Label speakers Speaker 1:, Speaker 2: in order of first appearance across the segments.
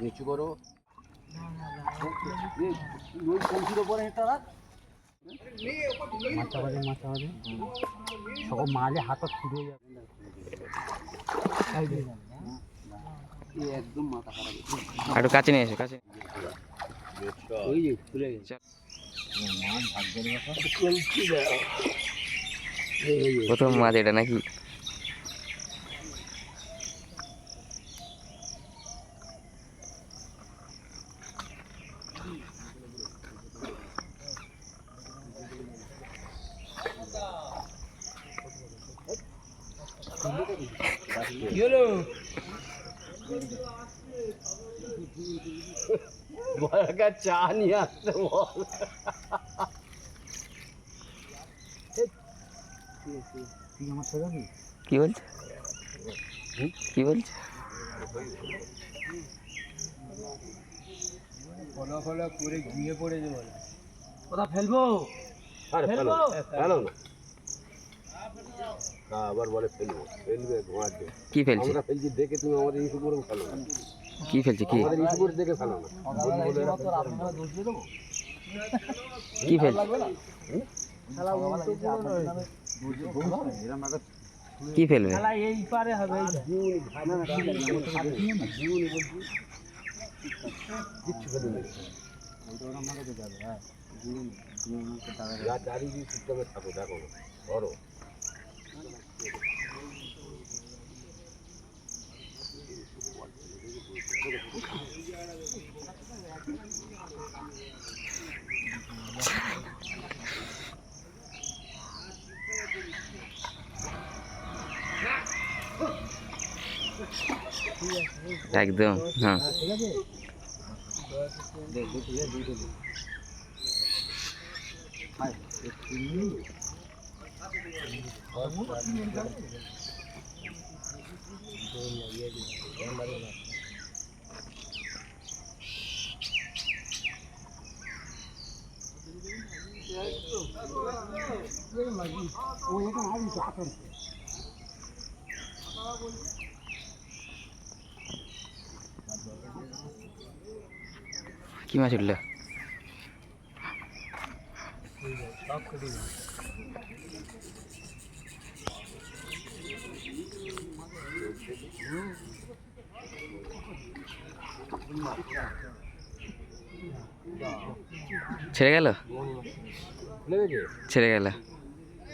Speaker 1: নিচু করো মাথা মাথা সব মালে হাত ছুটে যাবে একদম মাথা খারাপ
Speaker 2: একটু কাছে নিয়ে এসো, কাছে।
Speaker 1: ওই খুলে গেছে
Speaker 2: প্রথম মাছ এটা নাকি?
Speaker 1: বড়কা চা নিয়ে আসতে বল।
Speaker 2: কি বলছে? কি বলছে?
Speaker 1: ফলো ফলো করে ঘুমিয়ে পড়েছে বলে। কোথা ফেলব। আরে ফেলো ফেলো না। হ্যাঁ, আবার বলে ফেলব ফেলবে ঘোয়ার দিয়ে
Speaker 2: কি ফেলছে?
Speaker 1: আমরা ফেলছি দেখে তুমি আমাদের ইস্যু করে ফেলো না।
Speaker 2: কি ফেলছে কি?
Speaker 1: আমাদের ইস্যু করে দেখে ফেলো না।
Speaker 2: কি ফেলছে? কি ফেলবে?
Speaker 1: এই পারে হবে কিচ্ছু ফেলে চারিদিকে থাকো দেখো ধরো।
Speaker 2: একদম হ্যাঁ। মাছ উঠল ছেড়ে গেল
Speaker 1: খেলা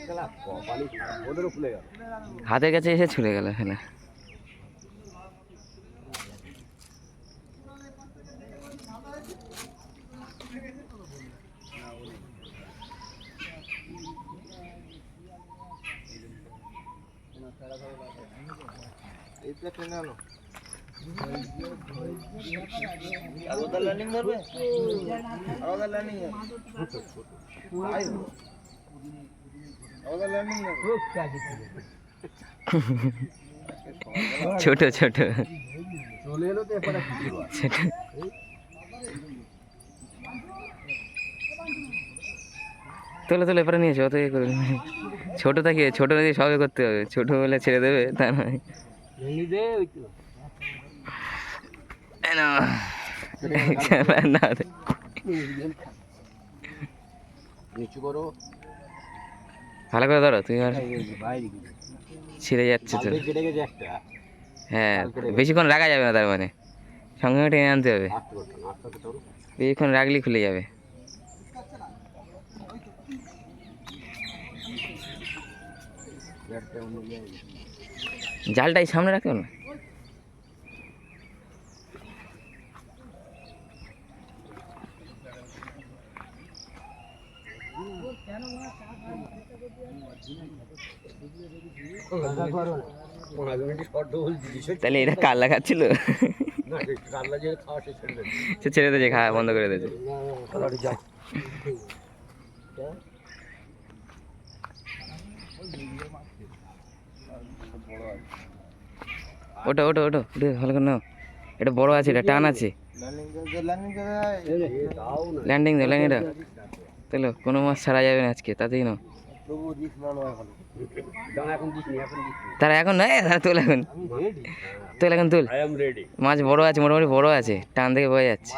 Speaker 1: খারাপ। ওদেরও খুলে গেল।
Speaker 2: হাতের কাছে এসে ছুড়ে গেল হ্যাঁ ছোট ছোট। তোলে তোলে, এবারে নিয়েছো অত ইয়ে করে ছোট থাকে, ছোট সবে করতে হবে। ছোট বলে ছেড়ে দেবে, তা নয়। ভালো করে ধরো তুই আর ছিঁড়ে যাচ্ছে তো হ্যাঁ বেশিক্ষণ রাখা যাবে না তার মানে সঙ্গে সঙ্গে টেনে আনতে হবে বেশিক্ষণ রাখলেই খুলে যাবে
Speaker 1: একটা
Speaker 2: জালটাই সামনে রাখো না
Speaker 1: পনেরো মিনিট শর্ট বলছি
Speaker 2: তাহলে এটা কার লাগাচ্ছিল?
Speaker 1: সে ছেড়ে
Speaker 2: দিয়েছে খাওয়া বন্ধ করে দিয়েছে ওটা ওটা ওটা ওটা ভালো করে নাও। এটা বড় আছে, এটা টান আছে। ল্যান্ডিং দাও ল্যান্ডিং তাহলে কোনো মাছ ছাড়া যাবে না আজকে, তাতেই নাও। তারা এখন নয়? তারা তোল এখন। তোল এখন, তুল। মাছ বড় আছে, মোটামুটি বড় আছে। টান থেকে বোঝা যাচ্ছে।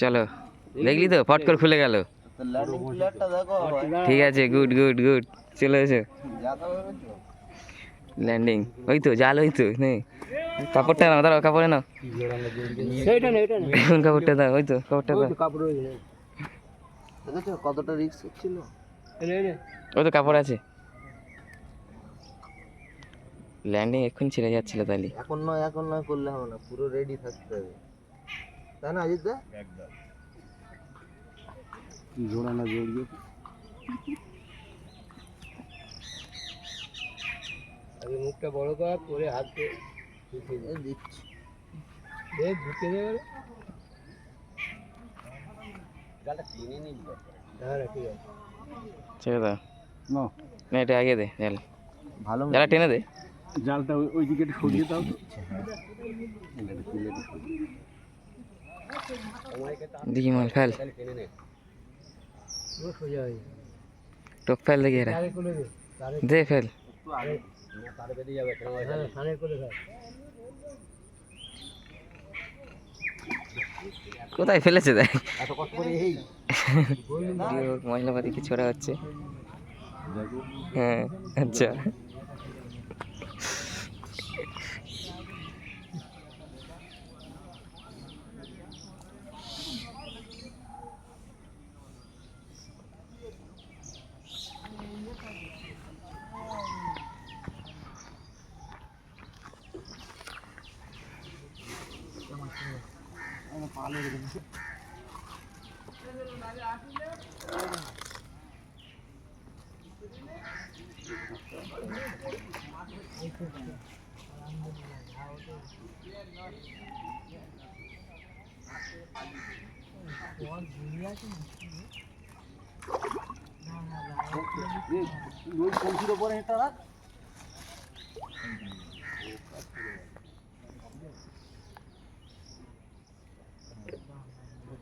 Speaker 2: চলো। দেখলি তো? ফট করে খুলে গেল। ঠিক আছে গুড গুড গুড চলে এসো। ল্যান্ডিং ওই তো জাল ওই তো নেই। কাপড়টা নাও দাঁড়াও কাপড়ে নাও। এখন কাপড়টা দাও ওই তো কাপড়টা দাও।
Speaker 3: দেখেছ কতটা রিস্ক ছিল?
Speaker 2: ওই তো কাপড় আছে। ল্যান্ডিং এক্ষুনি ছেড়ে যাচ্ছিল তাহলে।
Speaker 3: এখন নয় এখন নয় করলে হবে না পুরো রেডি থাকতে হবে। তাই না অজিত দা? না জড়িয়ে। আগে মুখটা বড় কর করে হাতে দিচ্ছি। দেখ ঢুকে দেবে টেনে হ্যাঁ ঠিক আছে
Speaker 2: ছেড়ে দাও
Speaker 3: না
Speaker 2: না এটা আগে দে জাল
Speaker 3: ভালো
Speaker 2: জালা টেনে দে।
Speaker 3: জালটা ওই দিকে সরিয়ে দাও।
Speaker 2: দেখি মাল ফেল। টোপ ফেল দেখি এরা। দে ফেল। কোথায় ফেলেছে দেখ। ভিডিও মশলাপাতি কি ছোড়া হচ্ছে। হ্যাঁ আচ্ছা।
Speaker 3: ওই কলসির ওপরে এটা রাখ একদম মাথা খারাপ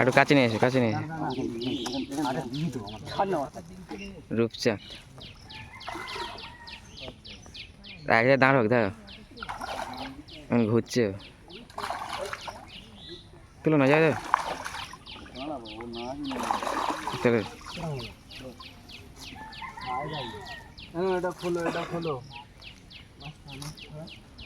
Speaker 2: একটু কাছে নিয়ে এসো, কাছে নিয়ে এসো।
Speaker 3: আরে দিবি তো আমার ছাড় না মাথা
Speaker 2: রূপচাঁদ এক জায়গায় দাঁড়াক দেখো এখন ঘুরছে তুলো না যায় চলো
Speaker 3: এটা খোলো এটা খোলো।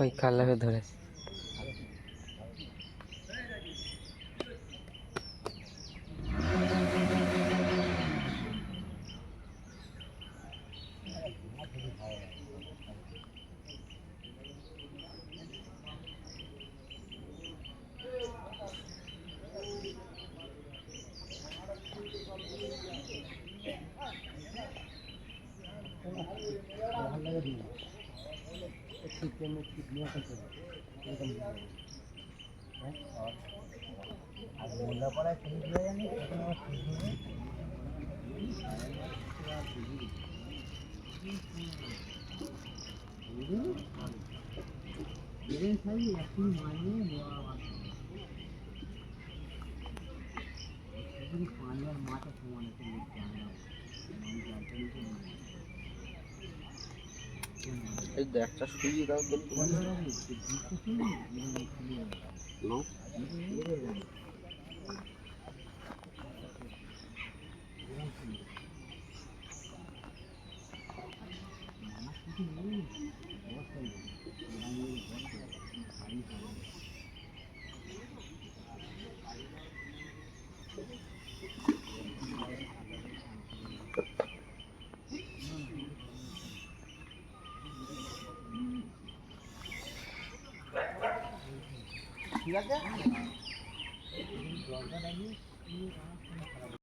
Speaker 3: দাঁড়াও কালারে দেখতে পাচ্ছি না মাথাবাদী মাথাবাদী সকল মালে হাত ছুটে যাবে এই ছোট্ট চাপা দিয়ে হ্যালো
Speaker 2: ওই কাল্লাকে ধরেছে
Speaker 3: এই একটা শুয়ে দাও Thank you. ঠিক আছে?